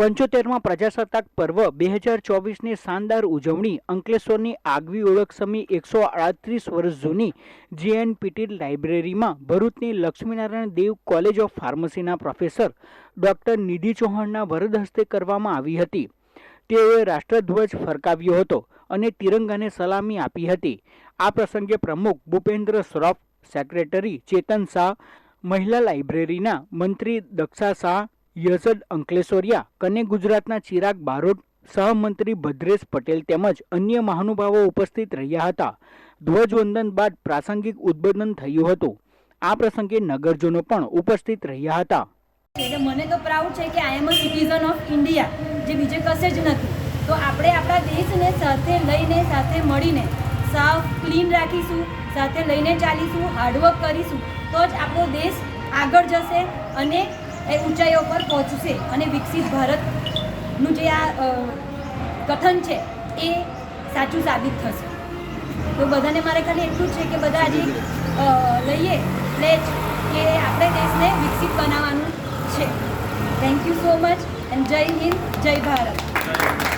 પંચોતેરમાં પ્રજાસત્તાક પર્વ બે હજાર ચોવીસની શાનદાર ઉજવણી અંકલેશ્વરની આગવી ઓળખ સમી એકસો આડત્રીસ વર્ષ જૂની જીએનપીટી લાઇબ્રેરીમાં ભરૂચની લક્ષ્મીનારાયણ દેવ કોલેજ ઓફ ફાર્મસીના પ્રોફેસર ડોક્ટર નિધિ ચૌહાણના વરદ હસ્તે કરવામાં આવી હતી. તેઓએ રાષ્ટ્રધ્વજ ફરકાવ્યો હતો અને તિરંગાને સલામી આપી હતી. આ પ્રસંગે પ્રમુખ ભૂપેન્દ્ર શ્રોફ, સેક્રેટરી ચેતન શાહ, મહિલા લાઇબ્રેરીના મંત્રી દક્ષા શાહ યઝદ અંકલેશ્વરિયા કને ગુજરાતના ચિરાગ બારોટ, સહમંત્રી ભદ્રેશ પટેલ તેમજ અન્ય મહાનુભાવો ઉપસ્થિત રહ્યા હતા. ધ્વજવંદન બાદ પ્રાસંગિક ઉદ્બોધન થયું હતું. આ પ્રસંગે નગરજનો પણ ઉપસ્થિત રહ્યા હતા. એટલે મને તો પ્રાઉડ છે કે I am a citizen of India જે બીજે કશે જ નથી. તો આપણે આપણા દેશને સાથે લઈને, સાથે મળીને, સાફ ક્લીન રાખીશું, સાથે લઈને ચાલીશું હાર્ડવર્ક કરીશું, તો જ આપણો દેશ આગળ જશે અને એ ઊંચાઈઓ પર પહોંચશે અને વિકસિત ભારતનું જે આ કથન છે, એ સાચું સાબિત થશે. તો બધાને મારે ખાલી એટલું જ છે કે બધા આજે લઈએ લઈએ જ કે આપણે દેશને વિકસિત બનાવવાનું છે. Thank you so much and Jai Hind Jai Bharat